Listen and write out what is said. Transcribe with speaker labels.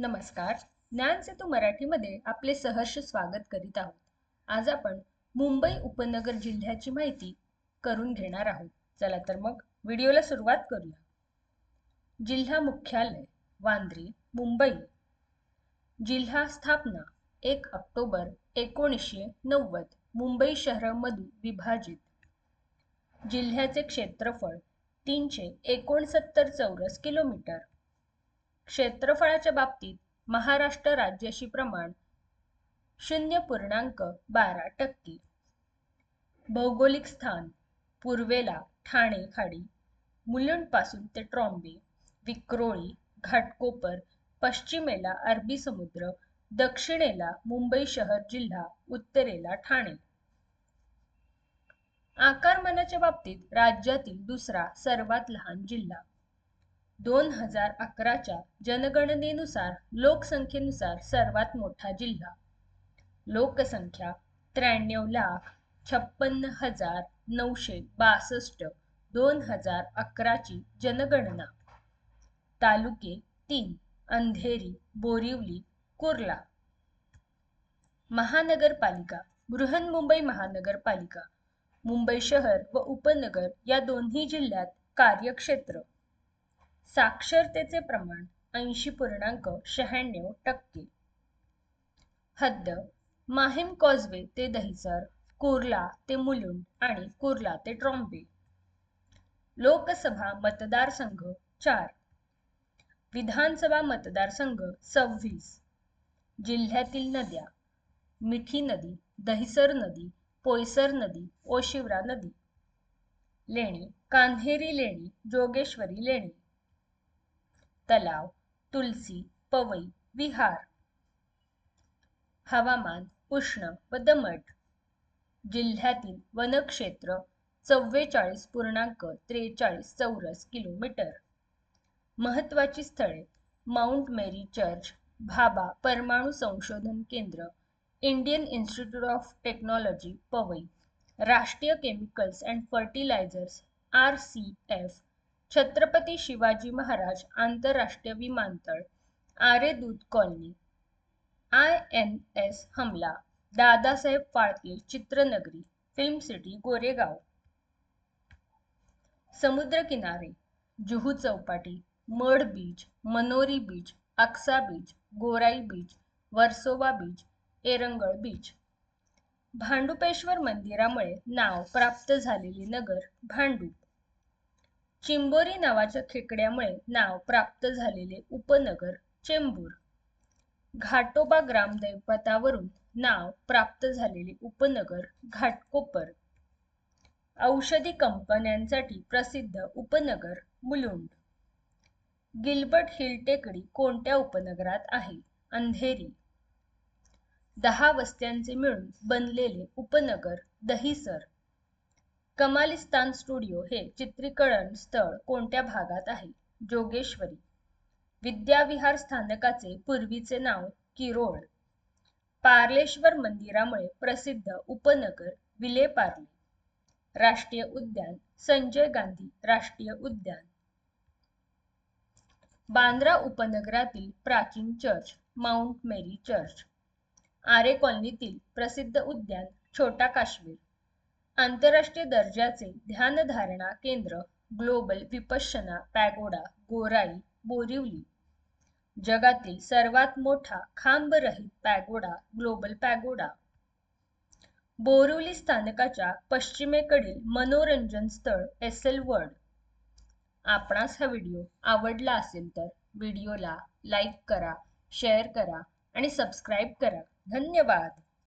Speaker 1: नमस्कार. ज्ञान सेतू मराठीमध्ये आपले सहर्ष स्वागत करीत आहोत. आज आपण मुंबई उपनगर जिल्ह्याची माहिती करून घेणार आहोत. चला तर मग व्हिडिओला सुरुवात करूया. जिल्हा मुख्यालय वांद्रे मुंबई. जिल्हा स्थापना एक ऑक्टोबर एकोणीसशे नव्वद मुंबई शहरामधून विभाजित. जिल्ह्याचे क्षेत्रफळ तीनशे एकोणसत्तर चौरस किलोमीटर. क्षेत्रफळाच्या बाबतीत महाराष्ट्र राज्याशी प्रमाण शून्य पूर्णांक बारा टक्के. भौगोलिक स्थान पूर्वेला ठाणे खाडी मुलुंडपासून ते ट्रॉम्बे विक्रोळी घाटकोपर पश्चिमेला अरबी समुद्र दक्षिणेला मुंबई शहर जिल्हा उत्तरेला ठाणे. आकारमानाच्या बाबतीत राज्यातील दुसरा सर्वात लहान जिल्हा. दोन हजार अकराच्या जनगणनेनुसार लोकसंख्येनुसार सर्वात मोठा जिल्हा. लोकसंख्या त्र्याण्णव लाख छप्पन्न हजार नऊशे बासष्ट दोन हजार अकराची जनगणना. तालुके तीन अंधेरी बोरिवली कुर्ला. महानगरपालिका बृहन्मुंबई महानगरपालिका मुंबई शहर व उपनगर या दोन्ही जिल्ह्यात कार्यक्षेत्र. साक्षरतेचे प्रमाण ऐंशी पूर्णांक शहाण्णव टक्के. हद्द माहीम कॉजवे ते दहिसर कुर्ला ते मुलुंड आणि कुर्ला ते ट्रॉम्बे. लोकसभा मतदारसंघ चार. विधानसभा मतदारसंघ सव्वीस. जिल्ह्यातील नद्या मिठी नदी दहिसर नदी पोयसर नदी ओशिवरा नदी. लेणी कान्हेरी लेणी जोगेश्वरी लेणी. तलाव तुलसी पवई विहार. हवामान उष्ण व दमट. जिल्ह्यातील वनक्षेत्र चव्वेचाळीस पूर्णांक त्रेचाळीस चौरस किलोमीटर. महत्वाची स्थळे माउंट मेरी चर्च भाबा परमाणू संशोधन केंद्र Indian Institute of Technology Powai. Rashtriya Chemicals and Fertilizers R C F. Chhatrapati Shivaji Maharaj आंतरराष्ट्रीय विमानतळ आरे दूध colony I N S Hamla Dadasaheb Phalke Chitranagari film city Goregaon. समुद्रकिनारे Juhu Chowpatty Madh beach Manori beach Aksa beach Gorai beach Versova beach Erangal beach. Bhandupeshwar मंदिरामुळे नाव प्राप्त झालेले नगर भांडूप चिंबोरी नावाच्या खेकड्यामुळे नाव प्राप्त झालेले उपनगर चेंबूर. घाटोबा ग्रामदैवतावरून नाव प्राप्त झालेले उपनगर घाटकोपर. औषधी कंपन्यांसाठी प्रसिद्ध उपनगर मुलुंड. गिल्बर्ट हिल टेकडी कोणत्या उपनगरात आहे? अंधेरी. दहा वस्त्यांचे मिळून बनलेले उपनगर दहिसर. कमालिस्तान स्टुडिओ हे चित्रीकरण स्थळ कोणत्या भागात आहे? जोगेश्वरी. विद्याविहार स्थानकाचे पूर्वीचे नाव किरोळ. पार्लेश्वर मंदिरामुळे प्रसिद्ध उपनगर विलेपार्ले राष्ट्रीय उद्यान संजय गांधी राष्ट्रीय उद्यान. बांद्रा उपनगरातील प्राचीन church Mount Mary church. Aarey कॉलनीतील प्रसिद्ध उद्यान छोटा काश्मीर. आंतरराष्ट्रीय दर्जाचे ध्यानधारणा केंद्र ग्लोबल विपश्यना पॅगोडा गोराई बोरिवली. जगातील सर्वात मोठा खांबरहित पॅगोडा ग्लोबल पॅगोडा. बोरिवली स्थानकाच्या पश्चिमेकडील मनोरंजन स्थळ एस एल वर्ल्ड आपणास हा व्हिडिओ आवडला असेल तर व्हिडिओला लाईक करा शेअर करा आणि सबस्क्राईब करा. धन्यवाद.